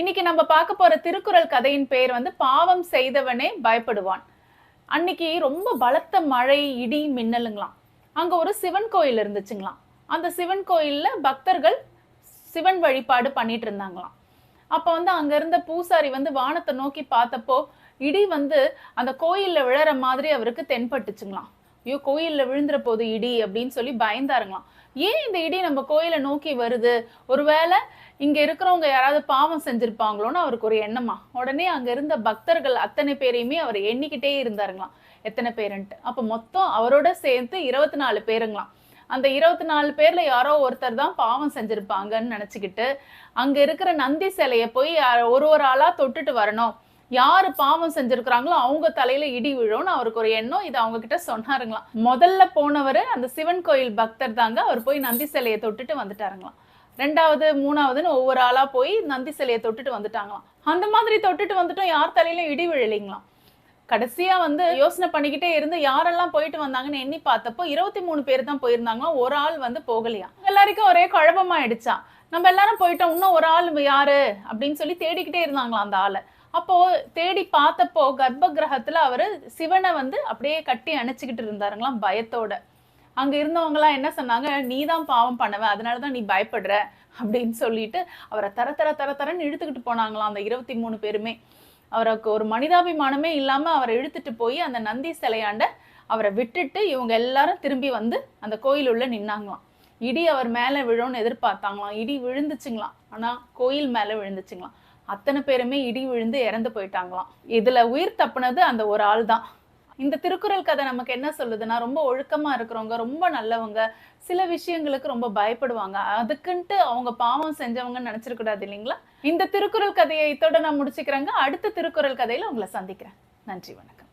இன்னைக்கு நம்ம பார்க்க போற திருக்குறள் கதையின் பெயர் வந்து பாவம் செய்தவனே பயப்படுவான். அன்னைக்கு ரொம்ப பலத்த மழை இடி மின்னலுங்களாம். அங்க ஒரு சிவன் கோயில் இருந்துச்சுங்களாம். அந்த சிவன் கோயில்ல பக்தர்கள் சிவன் வழிபாடு பண்ணிட்டு இருந்தாங்களாம். அப்போ வந்து அங்க இருந்த பூசாரி வந்து வானத்தை நோக்கி பார்த்தப்போ இடி வந்து அந்த கோயில்ல விழற மாதிரி அவருக்கு தென்பட்டுச்சுங்களாம். ஐயோ கோயிலில் விழுந்துற போது இடி அப்படின்னு சொல்லி பயந்தாருங்களாம் ஏன் இந்த இடி நம்ம கோயிலை நோக்கி வருது? ஒருவேளை இங்கே இருக்கிறவங்க யாராவது பாவம் செஞ்சுருப்பாங்களோன்னு அவருக்கு ஒரு எண்ணமா? உடனே அங்கே இருந்த பக்தர்கள் அத்தனை பேரையுமே அவர் எண்ணிக்கிட்டே இருந்தாருங்களாம் எத்தனை பேருன்ட்டு. அப்போ மொத்தம் அவரோட சேர்த்து இருபத்தி நாலு பேருங்களாம். அந்த இருபத்தி நாலு பேர்ல யாரோ ஒருத்தர் தான் பாவம் செஞ்சிருப்பாங்கன்னு நினச்சிக்கிட்டு அங்கே இருக்கிற நந்தி சிலையை போய் ஒரு ஒரு ஆளாக தொட்டுட்டு வரணும். யார் பாவம் செஞ்சிருக்கிறாங்களோ அவங்க தலையில இடி விழும்னு அவருக்கு ஒரு எண்ணம். இது அவங்க கிட்ட சொன்னாருங்களாம். முதல்ல போனவர் அந்த சிவன் கோயில் பக்தர் தாங்க. அவர் போய் நந்தி சிலையை தொட்டுட்டு வந்துட்டாருங்களாம். ரெண்டாவது மூணாவதுன்னு ஒவ்வொரு ஆளா போய் நந்தி சிலையை தொட்டுட்டு வந்துட்டாங்களாம். அந்த மாதிரி தொட்டுட்டு வந்துட்டோம். யார் தலையிலும் இடி விழலைங்களாம். கடைசியா வந்து யோசனை பண்ணிக்கிட்டே இருந்து யாரெல்லாம் போயிட்டு வந்தாங்கன்னு எண்ணி பார்த்தப்போ இருபத்தி மூணு பேர் தான் போயிருந்தாங்களாம். ஒரு ஆள் வந்து போகலையா. எல்லாருக்கும் ஒரே குழப்பமாயிடுச்சா. நம்ம எல்லாரும் போயிட்டோம். இன்னும் ஒரு ஆள் யாரு? அப்படின்னு சொல்லி தேடிக்கிட்டே இருந்தாங்களாம் அந்த ஆளை. அப்போது தேடி பார்த்தப்போ கர்ப்ப கிரகத்தில் அவர் சிவனை வந்து அப்படியே கட்டி அணைச்சிக்கிட்டு இருந்தாருங்களாம் பயத்தோட. அங்கே இருந்தவங்களாம் என்ன சொன்னாங்க நீ தான் பாவம் பண்ணுவ அதனால தான் நீ பயப்படுற அப்படின்னு சொல்லிட்டு அவரை தர தர தர தரன்னு இழுத்துக்கிட்டு போனாங்களாம் அந்த இருபத்தி மூணு பேருமே. அவருக்கு ஒரு மனிதாபிமானமே இல்லாமல் அவரை இழுத்துட்டு போய் அந்த நந்தி சிலையாண்ட அவரை விட்டுட்டு இவங்க எல்லாரும் திரும்பி வந்து அந்த கோயில் உள்ள நின்னாங்களாம். இடி அவர் மேலே விழும்னு எதிர்பார்த்தாங்களாம். இடி விழுந்துச்சுங்களாம். ஆனால் கோயில் மேலே விழுந்துச்சுங்களாம். அத்தனை பேருமே இடி விழுந்து இறந்து போயிட்டாங்களாம். இதுல உயிர் தப்புனது அந்த ஒரு ஆள் தான். இந்த திருக்குறள் கதை நமக்கு என்ன சொல்லுதுன்னா ரொம்ப ஒழுக்கமா இருக்கிறவங்க ரொம்ப நல்லவங்க சில விஷயங்களுக்கு ரொம்ப பயப்படுவாங்க. அதுக்குன்ட்டு அவங்க பாவம் செஞ்சவங்கன்னு நினைச்சிடக்கூடாது இல்லைங்களா? இந்த திருக்குறள் கதையை இதோட நான் முடிச்சுக்கிறேங்க. அடுத்த திருக்குறள் கதையில உங்களை சந்திக்கிறேன். நன்றி வணக்கம்.